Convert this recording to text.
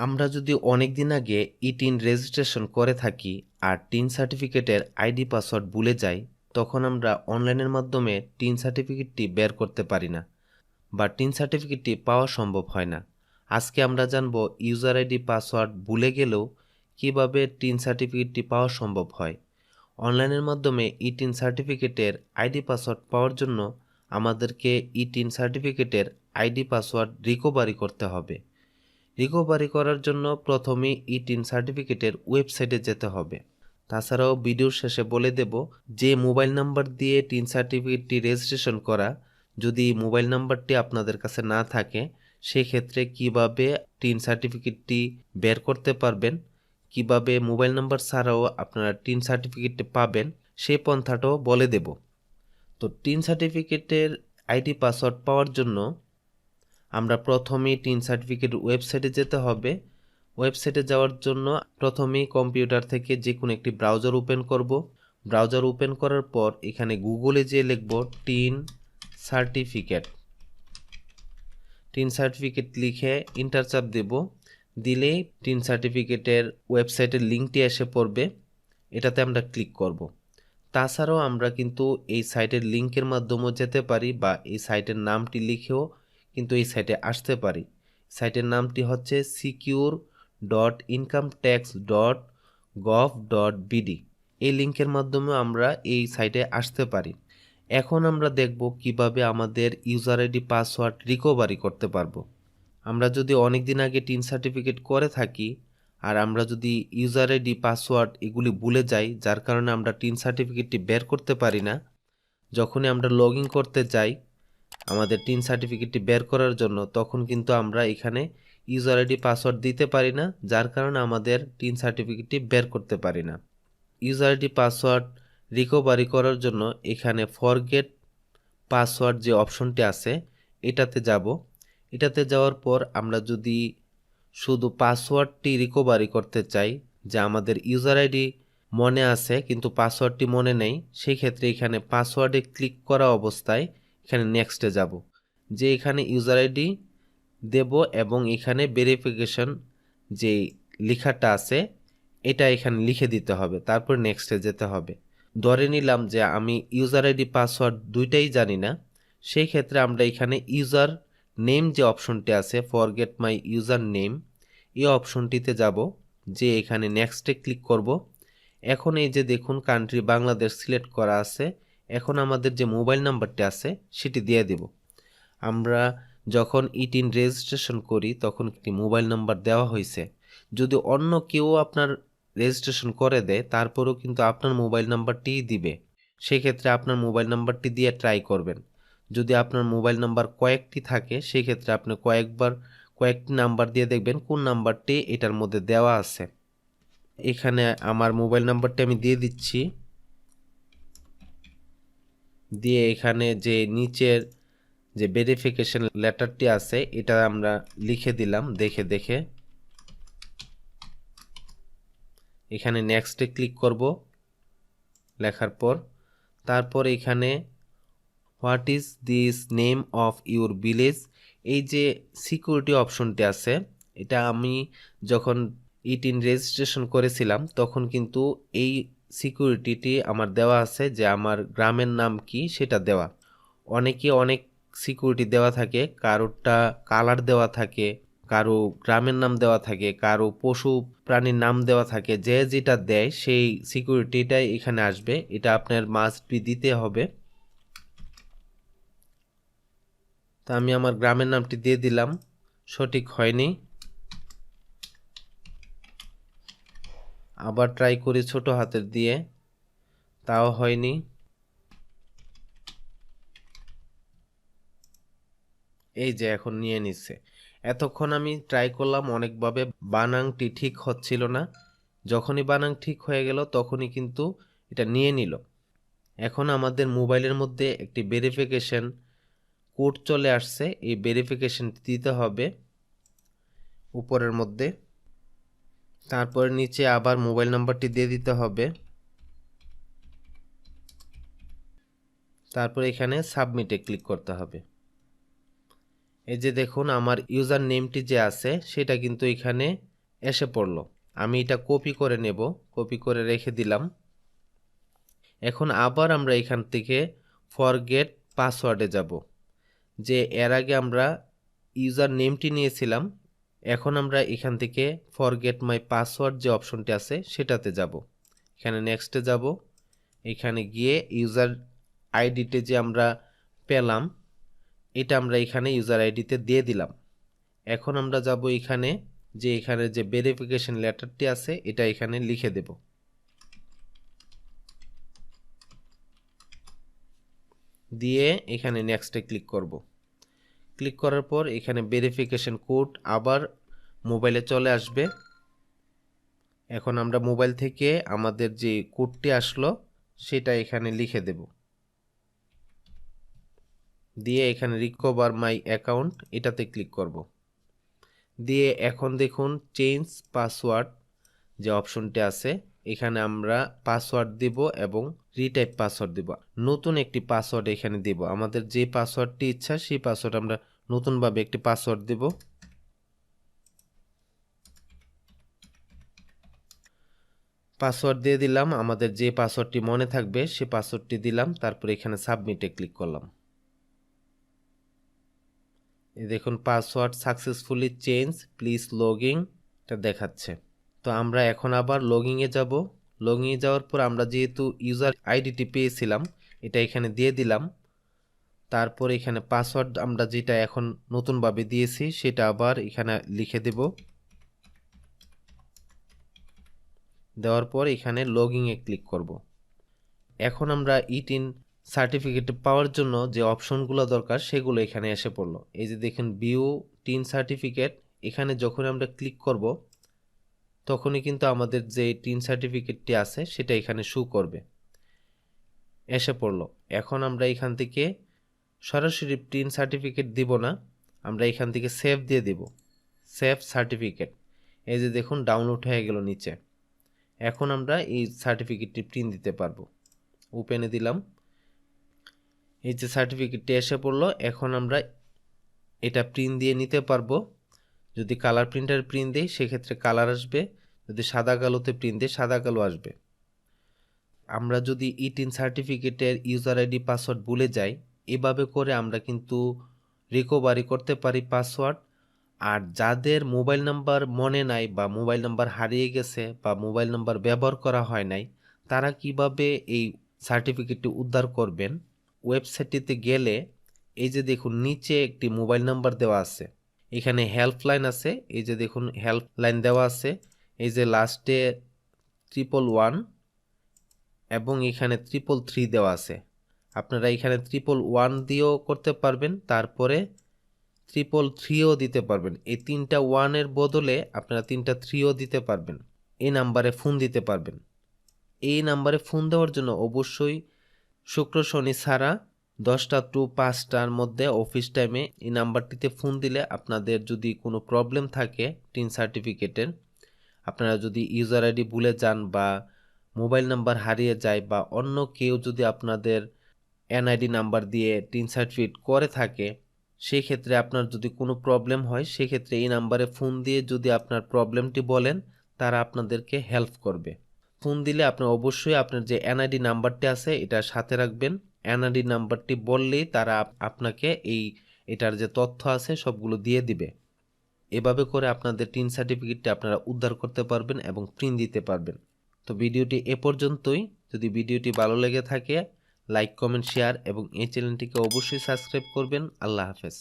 আমরা যদি অনেক দিন আগে ইটিন রেজিস্ট্রেশন করে থাকি আর টিন সার্টিফিকেটের আইডি পাসওয়ার্ড ভুলে যাই, তখন আমরা অনলাইনের মাধ্যমে টিন সার্টিফিকেটটি বের করতে পারি না। বা টিন সার্টিফিকেটটি পাওয়া সম্ভব হয় না। আজকে আমরা জানব ইউজার আইডি পাসওয়ার্ড ভুলে গেলেও কীভাবে টিন সার্টিফিকেটটি পাওয়া সম্ভব হয়। অনলাইনের মাধ্যমে ইটিন সার্টিফিকেটের আইডি পাসওয়ার্ড পাওয়ার জন্য আমাদেরকে ইটিন সার্টিফিকেটের আইডি পাসওয়ার্ড রিকভারি করতে হবে। রিকভারি করার জন্য প্রথমে ইটিন সার্টিফিকেটের ওয়েবসাইটে যেতে হবে। তাছাড়াও ভিডিওর শেষে বলে দেব যে মোবাইল নাম্বার দিয়ে টিন সার্টিফিকেটটি রেজিস্ট্রেশন করা, যদি মোবাইল নাম্বারটি আপনাদের কাছে না থাকে, সেক্ষেত্রে কীভাবে টিন সার্টিফিকেটটি বের করতে পারবেন, কীভাবে মোবাইল নাম্বার ছাড়াও আপনারা টিন সার্টিফিকেটটি পাবেন সেই পন্থাটাও বলে দেব। তো টিন সার্টিফিকেটের আইডি পাসওয়ার্ড পাওয়ার জন্য আমরা প্রথমেই টিন সার্টিফিকেট ওয়েবসাইটে যেতে হবে। ওয়েবসাইটে যাওয়ার জন্য প্রথমেই কম্পিউটার থেকে যে কোনো একটি ব্রাউজার ওপেন করব। ব্রাউজার ওপেন করার পর এখানে গুগলে যেয়ে লিখব টিন সার্টিফিকেট টিন সার্টিফিকেট লিখে ইন্টার চাপ দেব। দিলেই টিন সার্টিফিকেটের ওয়েবসাইটের লিঙ্কটি এসে পড়বে। এটাতে আমরা ক্লিক করব। তাছাড়াও আমরা কিন্তু এই সাইটের লিঙ্কের মাধ্যমেও যেতে পারি বা এই সাইটের নামটি লিখেও কিন্তু এই সাইটে আসতে পারি। সাইটের নামটি হচ্ছে secure dot income tax dot gov dot BD এই লিঙ্কের মাধ্যমে আমরা এই সাইটে আসতে পারি। এখন আমরা দেখব কীভাবে আমাদের ইউজার আইডি পাসওয়ার্ড রিকভারি করতে পারব। আমরা যদি অনেক দিন আগে টিন সার্টিফিকেট করে থাকি, আর আমরা যদি ইউজার আইডি পাসওয়ার্ড এগুলি ভুলে যাই, যার কারণে আমরা টিন সার্টিফিকেটটি বের করতে পারি না, যখনই আমরা লগ করতে যাই আমাদের টিন সার্টিফিকেটটি বের করার জন্য, তখন কিন্তু আমরা এখানে ইউজার আইডি পাসওয়ার্ড দিতে পারি না, যার কারণে আমাদের টিন সার্টিফিকেটটি বের করতে পারি না। ইউজার আইডি পাসওয়ার্ড রিকভারি করার জন্য এখানে ফরগেট পাসওয়ার্ড যে অপশনটি আছে, এটাতে যাব। এটাতে যাওয়ার পর আমরা যদি শুধু পাসওয়ার্ডটি রিকভারি করতে চাই, যে আমাদের ইউজার আইডি মনে আছে, কিন্তু পাসওয়ার্ডটি মনে নেই সেই ক্ষেত্রে এখানে পাসওয়ার্ডে ক্লিক করা অবস্থায় এখানে নেক্সটে যাব। যে এখানে ইউজার আইডি দেব এবং এখানে ভেরিফিকেশন যে লেখাটা আছে, এটা এখানে লিখে দিতে হবে। তারপর নেক্সটে যেতে হবে। ধরে নিলাম যে আমি ইউজার আইডি পাসওয়ার্ড দুইটাই জানি না, সেই ক্ষেত্রে আমরা এখানে ইউজার নেম যে অপশনটি আছে ফরগেট মাই ইউজার নেম এই অপশনটিতে যাব। যে এখানে নেক্সটে ক্লিক করব। এখন এই যে দেখুন কান্ট্রি বাংলাদেশ সিলেক্ট করা আছে। এখন আমাদের যে মোবাইল নাম্বারটি আছে, সেটি দিয়ে দেব। আমরা যখন ইটিন রেজিস্ট্রেশন করি, তখন একটি মোবাইল নাম্বার দেওয়া হয়েছে। যদি অন্য কেউ আপনার রেজিস্ট্রেশন করে দেয়, তারপরেও কিন্তু আপনার মোবাইল নাম্বারটিই দিবে। সেক্ষেত্রে আপনার মোবাইল নাম্বারটি দিয়ে ট্রাই করবেন। যদি আপনার মোবাইল নাম্বার কয়েকটি থাকে, সেক্ষেত্রে আপনি কয়েকবার, কয়েকটি নাম্বার দিয়ে দেখবেন কোন নাম্বারটি এটার মধ্যে দেওয়া আছে। এখানে আমার মোবাইল নাম্বারটি আমি দিয়ে দিচ্ছি। দিয়ে এখানে যে নিচের যে ভেরিফিকেশন লেটারটি আছে, এটা আমরা লিখে দিলাম, দেখে দেখে। এখানে নেক্সটে ক্লিক করব, লেখার পর। তারপর এখানে what is this name of your village এই যে সিকিউরিটি অপশনটি আছে, এটা আমি যখন ইট ইন রেজিস্ট্রেশন করেছিলাম, তখন কিন্তু এই সিকিউরিটিটি আমার দেওয়া আছে যে আমার গ্রামের নাম কি সেটা দেওয়া। অনেকে অনেক সিকিউরিটি দেওয়া থাকে, কারোরটা কালার দেওয়া থাকে, কারও গ্রামের নাম দেওয়া থাকে, কারও পশু প্রাণীর নাম দেওয়া থাকে, যে যেটা দেয় সেই সিকিউরিটিটাই এখানে আসবে। এটা আপনার মাস্ট বি দিতে হবে। তা আমি আমার গ্রামের নামটি দিয়ে দিলাম। সঠিক হয়নি। আবার ট্রাই করি ছোট হাতের দিয়ে। তাও হয়নি। এই যে এখন নিয়ে নিচ্ছে। এতক্ষণ আমি ট্রাই করলাম, অনেকভাবে বানাংটি ঠিক হচ্ছিল না। যখনই বানাং ঠিক হয়ে গেল, তখনই কিন্তু এটা নিয়ে নিল। এখন আমাদের মোবাইলের মধ্যে একটি ভেরিফিকেশন কোড চলে আসছে। এই ভেরিফিকেশন দিতে হবে। উপরের মধ্যে। তারপর নিচে আবার মোবাইল নাম্বারটি দিয়ে দিতে হবে। তারপর এখানে সাবমিটে ক্লিক করতে হবে। এই যে দেখুন, আমার ইউজার নেমটি যে আছে, সেটা কিন্তু এখানে এসে পড়ল। আমি এটা কপি করে নেব, কপি করে রেখে দিলাম। এখন আবার আমরা এখান থেকে ফরগেট পাসওয়ার্ডে যাব। যে এর আগে আমরা ইউজার নেমটি নিয়েছিলাম এখন আমরা এখান থেকে ফরগেট মাই পাসওয়ার্ড যে অপশনটি আছে, সেটাতে যাব। এখানে নেক্সটে যাব। এখানে গিয়ে ইউজার আইডিতে যে আমরা পেলাম, এটা আমরা এখানে ইউজার আইডিতে দিয়ে দিলাম। এখন আমরা যাব এখানে, যে এখানে যে ভেরিফিকেশন লেটারটি আছে, এটা এখানে লিখে দেব। দিয়ে এখানে নেক্সটে ক্লিক করব। ক্লিক করার পর এখানে ভেরিফিকেশন কোড আবার মোবাইলে চলে আসবে। এখন আমরা মোবাইল থেকে আমাদের যে কোডটি আসলো, সেটা এখানে লিখে দেব। দিয়ে এখানে রিকভার মাই অ্যাকাউন্ট এটাতে ক্লিক করব। দিয়ে এখন দেখুন চেঞ্জ পাসওয়ার্ড যে অপশনটি আছে, এখানে আমরা পাসওয়ার্ড দিব এবং রিটাইপ পাসওয়ার্ড দিব। নতুন একটি পাসওয়ার্ড এখানে দিব। আমাদের যে পাসওয়ার্ডটি ইচ্ছা, সেই পাসওয়ার্ড আমরা নতুনভাবে একটি পাসওয়ার্ড দিব। পাসওয়ার্ড দিয়ে দিলাম, আমাদের যে পাসওয়ার্ডটি মনে থাকবে সে পাসওয়ার্ডটি দিলাম, তারপর এখানে সাবমিটে ক্লিক করলাম। দেখুন password successfully change please logging এটা দেখাচ্ছে। তো আমরা এখন আবার লগিংয়ে যাব। লগিংয়ে যাওয়ার পর আমরা যেহেতু ইউজার আইডিটি পেয়েছিলাম, এটা এখানে দিয়ে দিলাম। তারপর এখানে পাসওয়ার্ড আমরা যেটা এখন নতুনভাবে দিয়েছি, সেটা আবার এখানে লিখে দেব। দেওয়ার পর এখানে লগ লগিংয়ে ক্লিক করব। এখন আমরা ইটিন সার্টিফিকেট পাওয়ার জন্য যে অপশনগুলো দরকার, সেগুলো এখানে এসে পড়ল। এই যে দেখেন বিউ টিন সার্টিফিকেট এখানে যখন আমরা ক্লিক করব, তখনই কিন্তু আমাদের যে টিন সার্টিফিকেটটি আছে, সেটা এখানে শু করবে। এসে পড়ল। এখন আমরা এখান থেকে সরাসরি প্রিন্ট সার্টিফিকেট দিব না, আমরা এখান থেকে সেভ দিয়ে দিব। সেভ সার্টিফিকেট এই যে দেখুন ডাউনলোড হয়ে গেল নিচে। এখন আমরা এই সার্টিফিকেটটি প্রিন্ট দিতে পারব। ওপেনে দিলাম। এই যে সার্টিফিকেটটি এসে পড়ল, এখন আমরা এটা প্রিন্ট দিয়ে নিতে পারব। যদি কালার প্রিন্টার প্রিন্ট দিই, সেক্ষেত্রে কালার আসবে। যদি সাদা কালোতে প্রিন্ট দিই, সাদা কালো আসবে। আমরা যদি ইটিন সার্টিফিকেটের ইউজার আইডি পাসওয়ার্ড ভুলে যাই এভাবে করে আমরা কিন্তু রিকভারি করতে পারি পাসওয়ার্ড আর যাদের মোবাইল নাম্বার মনে নাই বা মোবাইল নাম্বার হারিয়ে গেছে বা মোবাইল নাম্বার ব্যবহার করা হয় নাই, তারা কীভাবে এই সার্টিফিকেটটি উদ্ধার করবেন? ওয়েবসাইটটিতে গেলে এই যে দেখুন, নিচে একটি মোবাইল নাম্বার দেওয়া আছে। এখানে হেল্পলাইন আছে, এই যে দেখুন হেল্পলাইন দেওয়া আছে। এই যে লাস্টে ট্রিপল ওয়ান এবং এখানে ট্রিপল থ্রি দেওয়া আছে। আপনারা এখানে ট্রিপল ওয়ান দিয়েও করতে পারবেন, তারপরে ট্রিপল থ্রিও দিতে পারবেন। এই তিনটা ওয়ানের বদলে আপনারা তিনটা থ্রিও দিতে পারবেন। এই নাম্বারে ফোন দিতে পারবেন। এই নাম্বারে ফোন দেওয়ার জন্য অবশ্যই শুক্র, শনি ছাড়া দশটা টু পাঁচটার মধ্যে অফিস টাইমে এই নাম্বারটিতে ফোন দিলে আপনাদের যদি কোনো প্রবলেম থাকে টিন সার্টিফিকেটের আপনারা যদি ইউজার আইডি ভুলে যান বা মোবাইল নাম্বার হারিয়ে যায় বা অন্য কেউ যদি আপনাদের এনআইডি নাম্বার দিয়ে টিন সার্টিফিকেট করে থাকে সেই ক্ষেত্রে আপনার যদি কোনো প্রবলেম হয়, সেক্ষেত্রে এই নাম্বারে ফোন দিয়ে যদি আপনার প্রবলেমটি বলেন, তারা আপনাদেরকে হেল্প করবে। ফোন দিলে আপনার অবশ্যই আপনার যে এনআইডি নাম্বারটি আছে, এটা সাথে রাখবেন। এনআইডি নাম্বারটি বললেই তারা আপনাকে এই, এটার যে তথ্য আছে, সবগুলো দিয়ে দিবে। এভাবে করে আপনাদের টিন সার্টিফিকেটটি আপনারা উদ্ধার করতে পারবেন এবং প্রিন্ট দিতে পারবেন। তো ভিডিওটি এ পর্যন্তই। যদি ভিডিওটি ভালো লেগে থাকে লাইক কমেন্ট শেয়ার এবং এই চ্যানেলটিকে অবশ্যই সাবস্ক্রাইব করবেন। আল্লাহ হাফেজ।